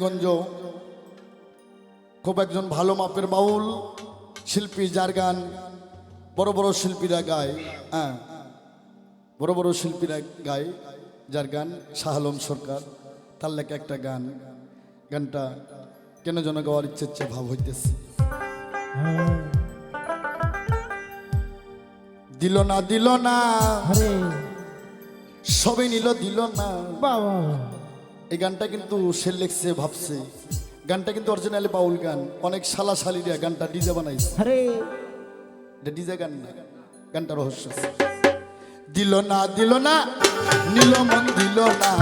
গঞ্জ খুব একজন ভালো মাপের বাউল শিল্পী যার গান বড় বড় শিল্পীরা গায় হ্যাঁ বড় বড় শিল্পীরা গায় যার গান শাহ আলম সরকার তার লেখা একটা গান গানটা কেন যেন গাওয়ার ইচ্ছে ইচ্ছে ভাব হইতেছে। দিল না দিল না সবে নিল দিল না। বাবা। এই গানটা কিন্তু সে লেখছে ভাবছে। গানটা কিন্তু অরিজিনালি বাউল গান। অনেক শালা দিয়া গানটা ডিজে বানাইছে। আরে। এটা ডিজে গান না গানটা রহস্য। দিল না দিল না নিল মন দিল না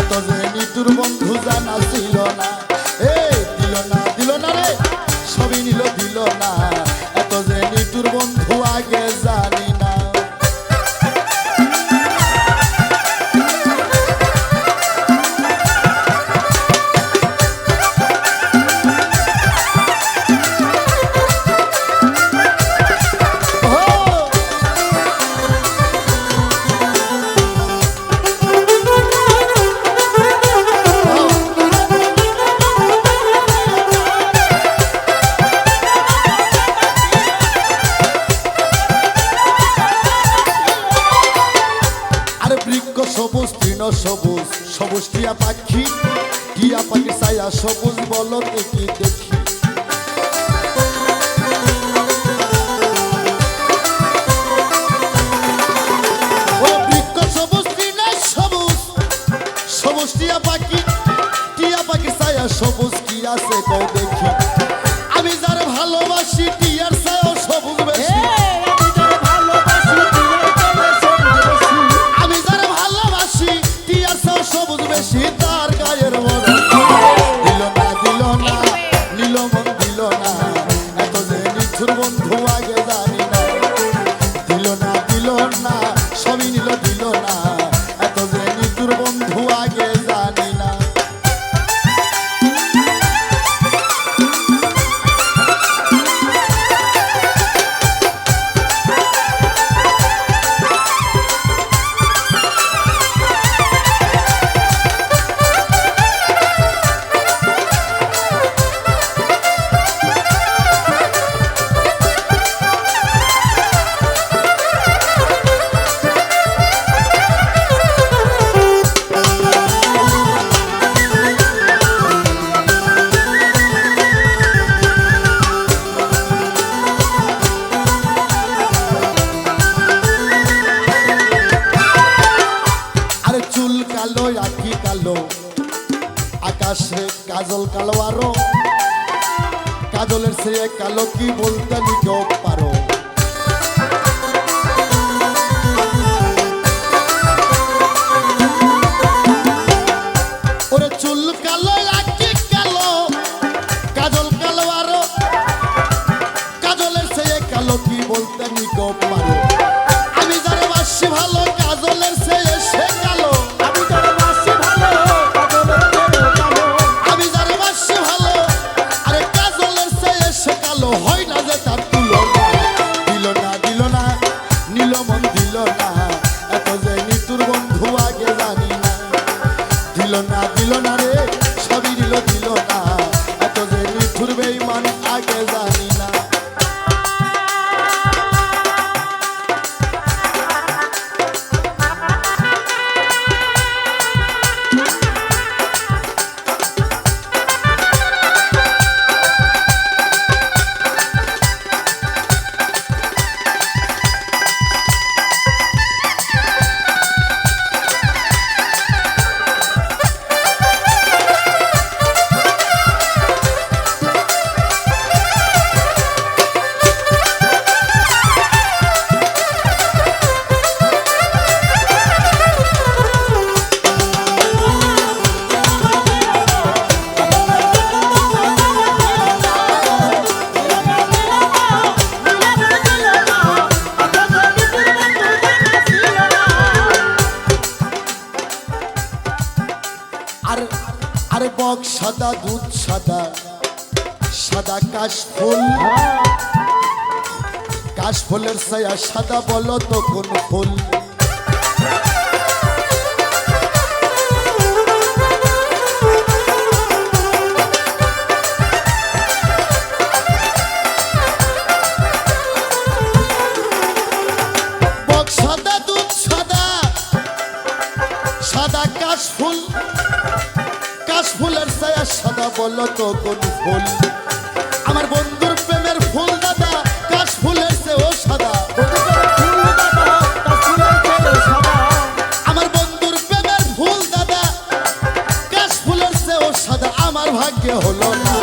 এত যে নিতুর বন্ধু জানা ছিল না। টিয়া পাখি টিয়া পাখি ছায়া সবুজ বল দেখি। দেখি সবুজ কি আছে দেখি। আমি যার ভালোবাসি, টিয়ার আকাশে কাজল কালো আরও। কাজলের সে কালো কি বলতে আমি কেউ পারো। ওরে চুল কালো দিল না দিল না রে, সবই দিল দিল না। এত যে নিঠুর বেইমান, আগে জানি আর আর বক সাদা দুধ সাদা সাদা কাশ ফুল। কাশ ফুলের ছায়া সাদা বলো তো কোন ফুল? কাশফুল, কাশফুলের ছায়া সাদা বলো তো কোন ফুল? আমার বন্ধুর প্রেমের ফুল দাদা, কাশফুলের চেয়েও সাদা। আমার বন্ধুর প্রেমের ফুল দাদা, কাশফুলের চেয়েও সাদা। আমার ভাগ্যে হলো না।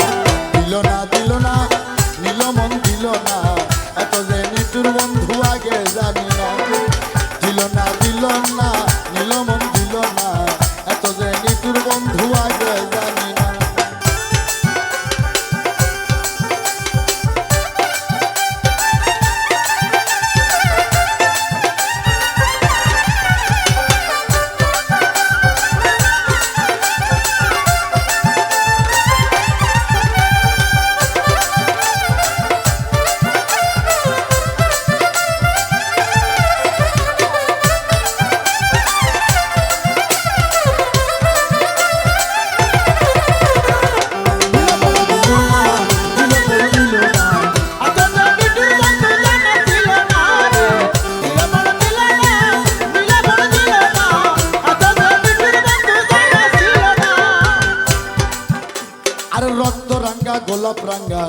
রাঙ্গা, গোলাপ রাঙ্গা।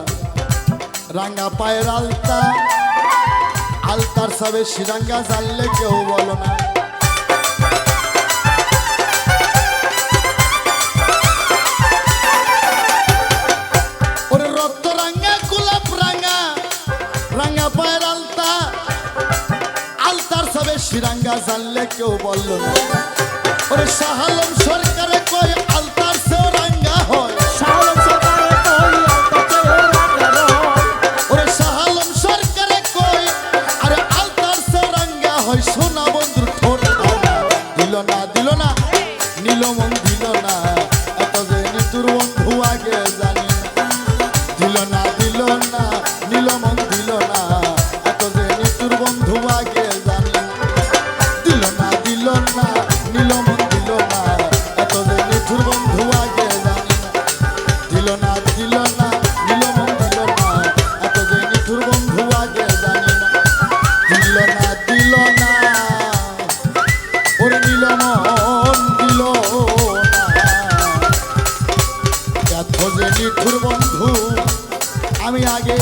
রাঙ্গা পায়ের আলতা, আলতার সবে সিরাঙ্গা জানলে কেউ বলো না। সিরাঙ্গা জানলে কেউ বলল না। ওরে শাহালম দিল না নীলমন দিল না। এত যে নিতুর বন্ধু আগে যা মন দিল এত যে আমি আগে